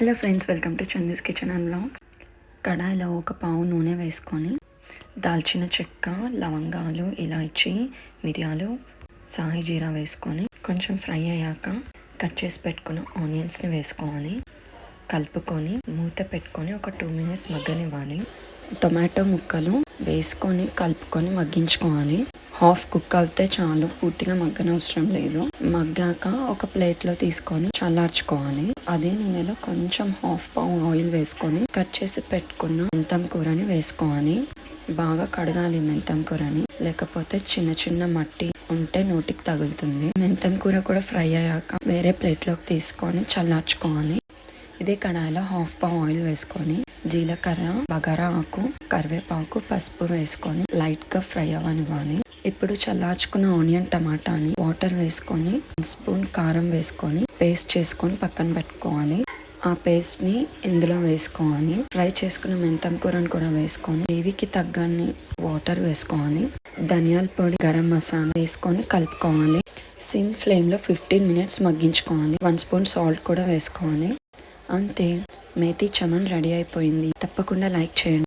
Hello friends welcome to Chandi's kitchen and blogs. కడాయిలో ఒక పావు నూనె వేసుకొని దాల్చిన చెక్క లవంగాలు ఇలాచి మిరియాలు సాయి జీరా వేసుకొని కొంచెం ఫ్రై అయ్యాక కట్ చేసి పెట్టుకున్న ఆనియన్స్ని వేసుకోవాలి. కలుపుకొని మూత పెట్టుకొని ఒక టూ మినిట్స్ మగ్గనివ్వాలి. టొమాటో ముక్కలు వేసుకొని కలుపుకొని మగ్గించుకోవాలి. హాఫ్ కుక్ అవుతే చాలు. పూర్తిగా మగ్గనవసరం లేదు. మగ్గాక ఒక ప్లేట్లో తీసుకొని చల్లార్చుకోవాలి. అదే నూనెలో కొంచెం హాఫ్ పావు ఆయిల్ వేసుకొని కట్ చేసి పెట్టుకున్న మెంతం కూరని వేసుకోవాలి. బాగా కడగాలి మెంతం కూరని. లేకపోతే చిన్న చిన్న మట్టి ఉంటే నోటికి తగులుతుంది. మెంతం కూర కూడా ఫ్రై అయ్యాక వేరే ప్లేట్లోకి తీసుకొని చల్లార్చుకోవాలి. ఇదే కడాయిలో హాఫ్ పావు ఆయిల్ వేసుకొని జీలకర్ర బగారా ఆకు కరివేపాకు పసుపు వేసుకొని లైట్గా ఫ్రై అవ్వనివ్వాలి. ఇప్పుడు చల్లార్చుకున్న ఆనియన్ టమాటాని వాటర్ వేసుకొని స్పూన్ కారం వేసుకొని పేస్ట్ చేసుకొని పక్కన పెట్టుకోవాలి. ఆ పేస్ట్ని ఇందులో వేసుకోవాలి. ఫ్రై చేసుకున్న మెంతం కూరని కూడా వేసుకొని గ్రేవీకి తగ్గని వాటర్ వేసుకోవాలి. ధనియాల పొడి గరం మసాలా వేసుకొని కలుపుకోవాలి. సిమ్ ఫ్లేమ్లో ఫిఫ్టీన్ మినిట్స్ మగ్గించుకోవాలి. వన్ స్పూన్ సాల్ట్ కూడా వేసుకోవాలి. అంతే. మేతి చమన్ రెడీ అయిపోయింది. తప్పకుండా లైక్ చేయండి.